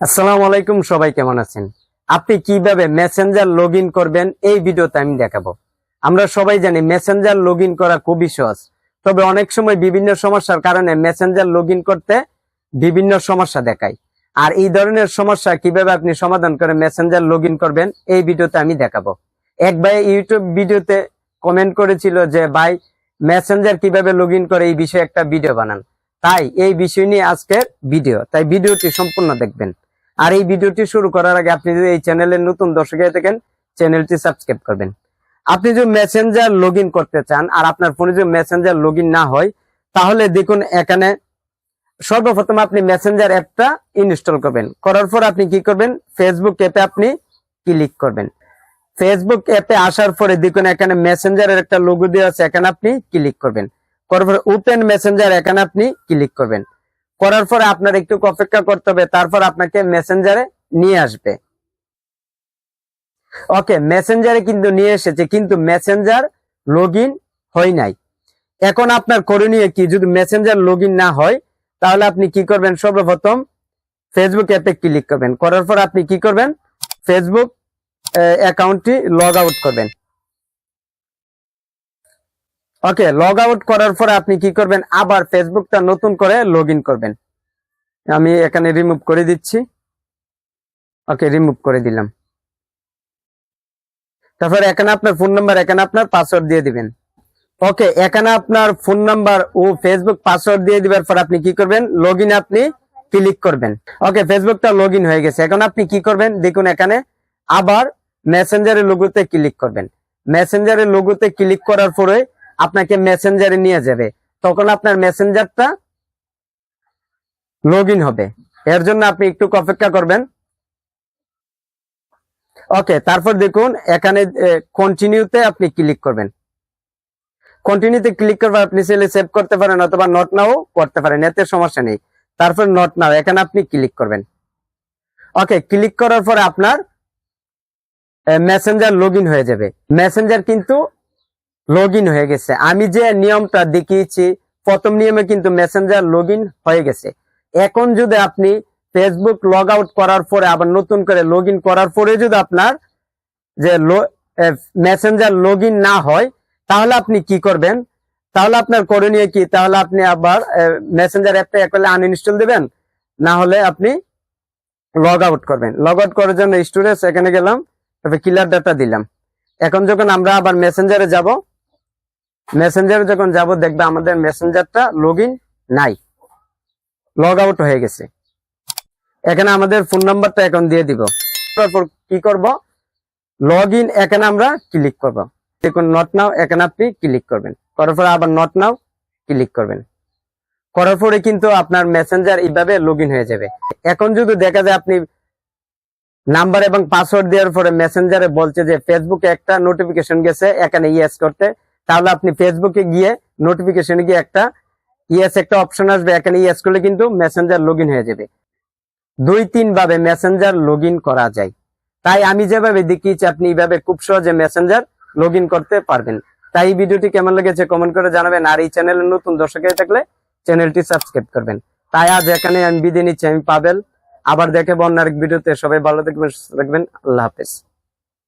আসসালামু আলাইকুম, সবাই কেমন আছেন? আপনি কীভাবে মেসেঞ্জার লগ করবেন? এই ভিডিওতে আমি দেখাবো। আমরা সবাই জানি মেসেঞ্জার লগ করা খুবই সহজ। তবে অনেক সময় বিভিন্ন সমস্যার কারণে মেসেঞ্জার লগ করতে বিভিন্ন সমস্যা দেখায়। আর এই ধরনের সমস্যা কীভাবে আপনি সমাধান করে মেসেঞ্জার লগ করবেন, এই ভিডিওতে আমি দেখাবো। এক ভাই ইউটিউব ভিডিওতে কমেন্ট করেছিল যে, ভাই মেসেঞ্জার কীভাবে লগ করে? এই বিষয়ে একটা ভিডিও বানান। তাই এই বিষয় নিয়ে আজকের ভিডিও তাই ভিডিওটি সম্পূর্ণ দেখবেন। আর এই ভিডিওটি শুরু করার আগে আপনি যদি এই চ্যানেলের নতুন দর্শক হয়ে থাকেন, চ্যানেলটি সাবস্ক্রাইব করবেন। আপনি যদি মেসেঞ্জার লগ করতে চান আর আপনার ফোনে যদি মেসেঞ্জার লগ না হয়, তাহলে দেখুন এখানে সর্বপ্রথম আপনি মেসেঞ্জার অ্যাপটা ইনস্টল করবেন। করার পর আপনি কি করবেন? ফেসবুক অ্যাপে আপনি ক্লিক করবেন। ফেসবুক অ্যাপে আসার পরে দেখুন এখানে মেসেঞ্জারের একটা লোগো দেওয়া আছে, এখানে আপনি ক্লিক করবেন। করার পর ওপেন মেসেঞ্জার এখানে আপনি ক্লিক করবেন। করার পরে আপনার একটু অপেক্ষা করতে হবে, তারপর আপনাকে মেসেঞ্জারে নিয়ে আসবে। ওকে মেসেঞ্জারে কিন্তু নিয়ে এসেছে, কিন্তু মেসেঞ্জার লগ ইন হয় নাই। এখন আপনার করণীয় কি? যদি মেসেঞ্জার লগ না হয়, তাহলে আপনি কি করবেন? সর্বপ্রথম ফেসবুক অ্যাপে ক্লিক করবেন। করার পর আপনি কি করবেন? ফেসবুক অ্যাকাউন্টটি লগ আউট করবেন। ওকে লগ আউট করার পরে আপনি কি করবেন? আবার ফেসবুকটা নতুন করে লগ করবেন। আমি এখানে রিমুভ করে দিচ্ছি। ওকে রিমুভ করে দিলাম। তারপর এখানে আপনার ফোন নাম্বার এখানে আপনার পাসওয়ার্ড দিয়ে দিবেন। ওকে এখানে আপনার ফোন নাম্বার ও ফেসবুক পাসওয়ার্ড দিয়ে দিবার পর আপনি কি করবেন? লগ আপনি ক্লিক করবেন। ওকে ফেসবুকটা লগ হয়ে গেছে। এখন আপনি কি করবেন? দেখুন এখানে আবার মেসেঞ্জারের লোগোতে ক্লিক করবেন। মেসেঞ্জারের লোগোতে ক্লিক করার পরে আপনাকে মেসেঞ্জারে নিয়ে যাবে। তখন আপনার মেসেঞ্জারটা লগ হবে। এর জন্য আপনি একটু অপেক্ষা করবেন। ওকে তারপর দেখুন, এখানে কন্টিনিউতে আপনি ক্লিক করবেন। কন্টিনিউতে ক্লিক করবেন আপনি সেলে সেভ করতে পারেন অথবা নট নাও করতে পারেন, এতে সমস্যা নেই। তারপর নট নাও এখানে আপনি ক্লিক করবেন। ওকে ক্লিক করার পরে আপনার মেসেঞ্জার লগ হয়ে যাবে। মেসেঞ্জার কিন্তু লগ হয়ে গেছে। আমি যে নিয়মটা দেখিয়েছি, প্রথম নিয়মে কিন্তু মেসেঞ্জার লগ হয়ে গেছে। এখন যদি আপনি ফেসবুক লগ আউট করার পরে, আবার নতুন করে লগ করার পরে যদি আপনার যে মেসেঞ্জার লগ না হয়, তাহলে আপনি কি করবেন? তাহলে আপনার করণীয় কি? তাহলে আপনি আবার মেসেঞ্জার অ্যাপটা একলে আনইনস্টল দিবেন, না হলে আপনি লগ আউট করবেন। লগ আউট করার জন্য স্টোরেজ এখানে গেলাম, তারপরে ক্লিয়ার ডাটা দিলাম। এখন যখন আমরা আবার মেসেঞ্জারে যাব মেসেঞ্জারে যখন যাব, দেখবে আমাদের মেসেঞ্জারটা লগ নাই। লগ আউট হয়ে গেছে। এখানে আমাদের ফোন নাম্বারটা এখন দিয়ে দিব। তারপর কি করব? লগ ইন এখানে আমরা ক্লিক করব। দেখুন নট নাও এখানে আপনি ক্লিক করবেন। করার পরে আবার নট নাও ক্লিক করবেন। করার পরে কিন্তু আপনার মেসেঞ্জার এইভাবে লগ হয়ে যাবে। এখন যদি দেখা যায় আপনি নাম্বার এবং পাসওয়ার্ড দেওয়ার পরে মেসেঞ্জারে বলছে যে ফেসবুকে একটা নোটিফিকেশন গেছে, এখানে ইয়েস করতে। তাহলে আপনি ফেসবুকে গিয়ে নোটিফিকেশনে গিয়ে একটা ইয়েস একটা অপশন আসবে। এখানে ইয়েস করলে কিন্তু মেসেঞ্জার লগ হয়ে যাবে। দুই তিন ভাবে মেসেঞ্জার লগ করা যায়। তাই আমি যেভাবে দেখিয়েছি, আপনি এইভাবে খুব সহজে মেসেঞ্জার লগ করতে পারবেন। তাই ভিডিওটি কেমন লেগেছে কমেন্ট করে জানাবেন। আর এই চ্যানেলের নতুন দর্শক হয়ে থাকলে চ্যানেলটি সাবস্ক্রাইব করবেন। তাই আজ এখানে আমি বিদায় নিচ্ছি, আমি পাবেল। আবার দেখে অন্য আরেক ভিডিওতে। সবাই ভালো থাকবেন, সুস্থ থাকবেন। আল্লাহ হাফেজ।